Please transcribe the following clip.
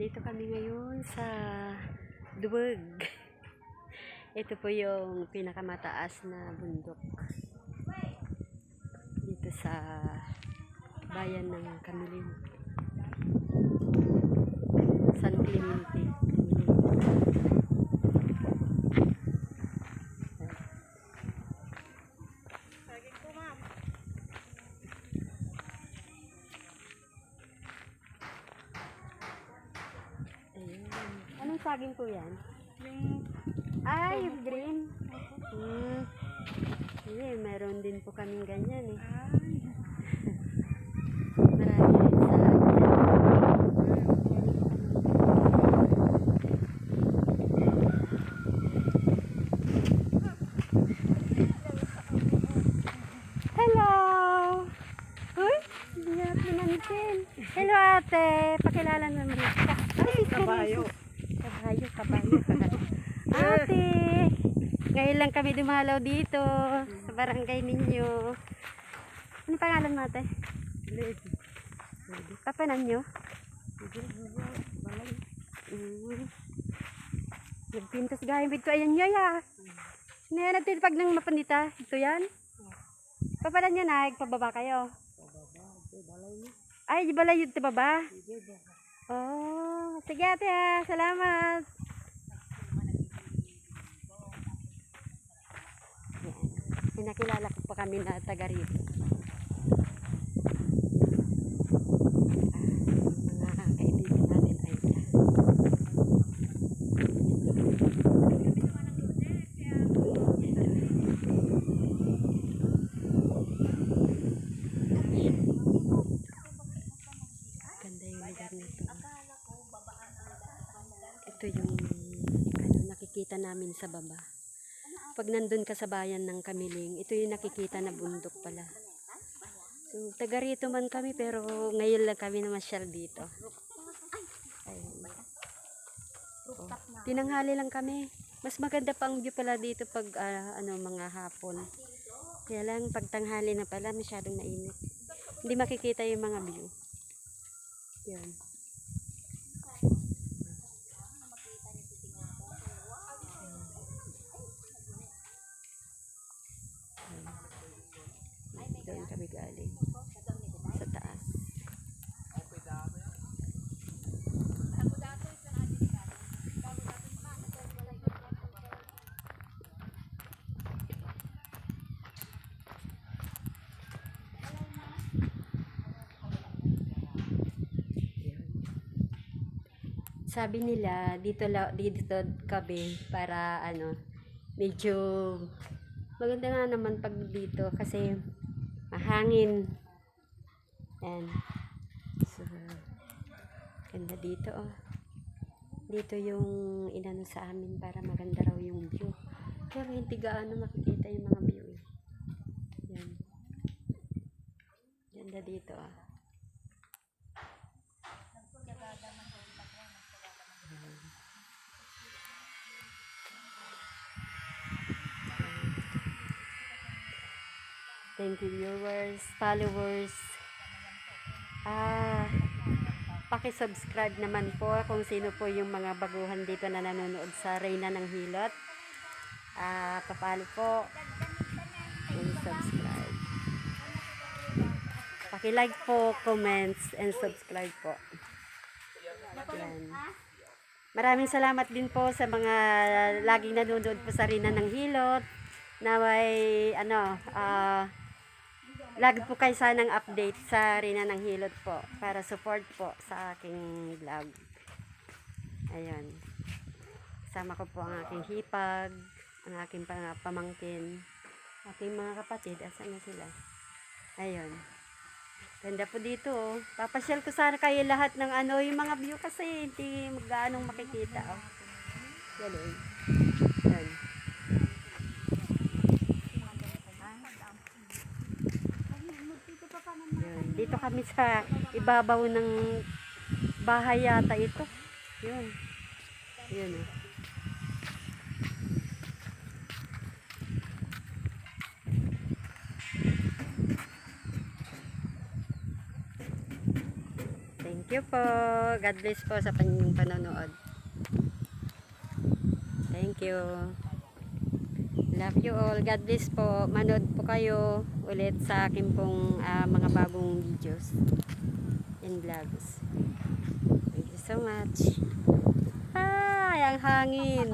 Nandito kami ngayon sa Duwag. Ito po yung pinakamataas na bundok. Dito sa bayan ng Camilin. San Clemente. Anong saging po yan? Yung Ah, yung green. Hmm. Hindi, meron din po kaming ganyan eh. ay, Marami rin sa Hello! Uy, hindi. Hello ate, pakilala naman. Ay, kabayo. Kabayo, kabayo. ate, ngayon lang kami dumalaw dito sa barangay ninyo. Ano pangalan mo ate? Lady. Papanan nyo? Mm. Nagpintas gayang bito. Ayan nyo ya. Ngayon natin pag nang mapandita. Ito yan. Papanan nyo na. Pababa kayo. Ay, balay yun sa baba. Oh, sige ate. Salamat. Yan. Pinakilala ko pa kami na taga rito. mga kaibigan natin ay dyan. Ganda yung lugar nito. Ito yung ano, nakikita namin sa baba. Pag nandun ka sa bayan ng Kamiling, ito yung nakikita na bundok pala. So, taga rito man kami pero ngayon lang kami namasyal dito. Ayun. Oh, tinanghali lang kami. Mas maganda pa ang view pala dito pag ah, ano mga hapon. Kaya lang pag tanghali na pala masyadong mainit. Hindi makikita yung mga view. Yan. Doon kami galing. Sa taas. Sabi nila dito la, dito kami para ano medyo maganda nga naman pag dito kasi mahangin. Yan. So, ganda dito oh. Dito yung inano sa amin para maganda raw yung view. Pero hindi gaano makikita yung mga view eh. Yan. Ganda dito ah. Thank you viewers, followers. Ah, paki-subscribe naman po kung sino po yung mga baguhan dito na nanonood sa Reyna ng Hilot. Ah, papalo po. And subscribe. Paki-like po, comments, and subscribe po. Yan. Maraming salamat din po sa mga laging nanonood po sa Reyna ng Hilot na may ano, ah, lagi po kayo sanang update sa Rina ng Hilot po para support po sa aking vlog. Ayun. Kasama ko po ang aking hipag, ang aking pamangkin, aking mga kapatid. Asan na sila? Ayun. Ganda po dito. oh. Papasyal ko sana kayo lahat ng ano, yung mga view kasi hindi magkaanong makikita. Oh. Eh. Yan. Yun. Dito kami sa ibabaw ng bahay yata ito. Yun. Yun. oh. Thank you po. God bless po sa panonood. Thank you. Love you all. God bless po. Manood po kayo ulit sa akin pong ah, mga bagong videos and vlogs. Thank you so much. Ay, ang hangin.